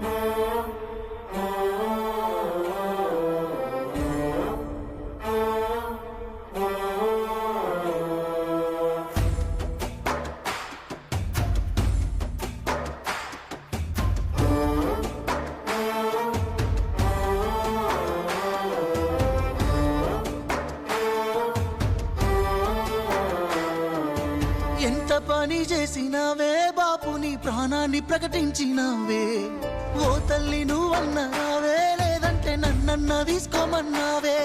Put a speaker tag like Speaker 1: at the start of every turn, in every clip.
Speaker 1: Música ఎంత పని చేసినావే బాపు నీ ప్రాణాన్ని ప్రకటించినావే. ఓ తల్లి నువ్వన్నావే లేదంటే నన్నన్న తీసుకోమన్నావే.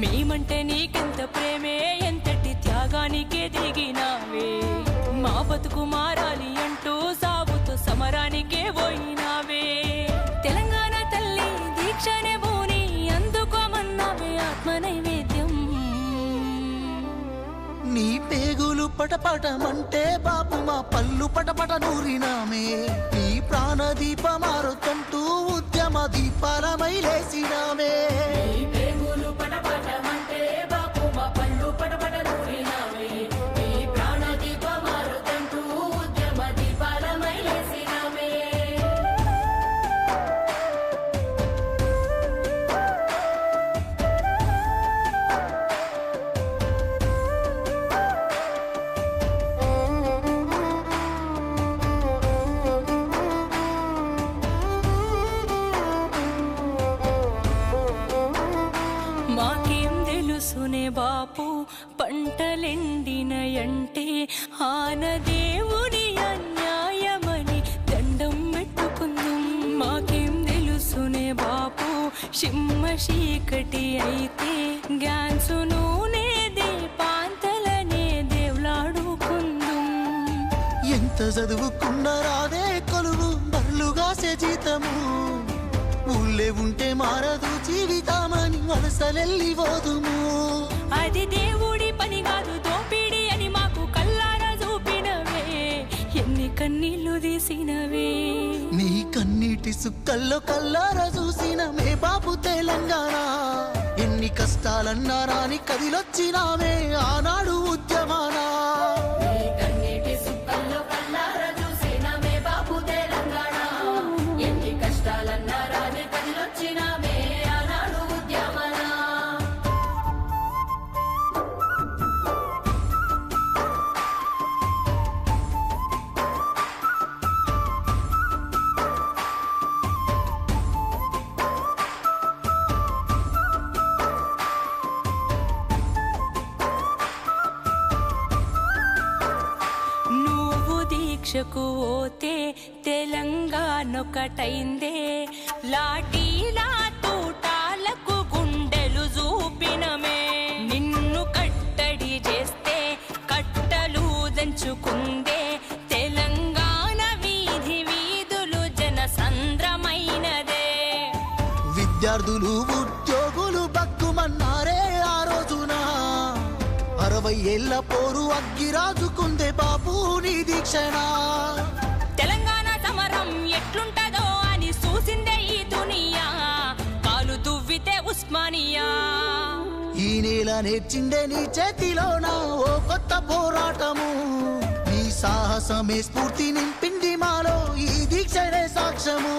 Speaker 2: మేమంటే నీకెంత ప్రేమే ఎంతటి త్యాగానికే దిగినావే మా బతుకు మారాలి అంటూ సాగుతూ సమరానికే
Speaker 1: పోయినా పటపటమంటే బాపు మా పళ్ళు పటపట నూరినామే. నీ ప్రాణ
Speaker 2: చూసునే బాపు పంటలెండినయంటే ఆన దేవుని అన్యాయమని దండం పెట్టుకుందాం. మాకేం తెలుసునే బాపు సిమ్మ చీకటి అయితే గ్యాన్సు నూనె దీపాంతలనే దేవులాడుకుందాం.
Speaker 1: ఎంత చదువుకున్న రాదే కొలువు బర్లుగాసే జీతము. ఊళ్ళే ఉంటే మారదు జీవితామని వలసలెల్లి పోదుము.
Speaker 2: అది దేవుడి పని కాదు దోపిడి అని మాకు కల్లారా చూపినవే. ఎన్ని కన్నీళ్ళు తీసినవే.
Speaker 1: నీ కన్నీటి సుక్కల్లో కల్లార చూసిన మే బాబు తెలంగాణ. ఎన్ని కష్టాలన్నా రాని కదిలొచ్చినామే ఆనాడు ఉద్యమానా.
Speaker 2: దీక్షకు ఓతే తెలంగాణొకటైందే లాఠీలా తూటాలకు గుండెలు చూపినమే. నిన్ను కట్టడి చేస్తే కట్టలు దంచుకుందే. తెలంగాణ వీధి వీధులు జన సంద్రమైనదే
Speaker 1: విద్యార్థులు ఉద్యోగులు బక్కుమన్నారే ఆ రోజున. అరవై ఏళ్ళ పోరు అగ్గిరాజుకుందే బాబు నీ దీక్షణ
Speaker 2: ఉస్మానియా
Speaker 1: ఈ నేల నేర్చిండే నీ చేతిలోన ఓ కొత్త పోరాటము? నీ సాహసమే స్ఫూర్తి నింపింది మాలో ఈ దీక్షనే సాక్ష్యము.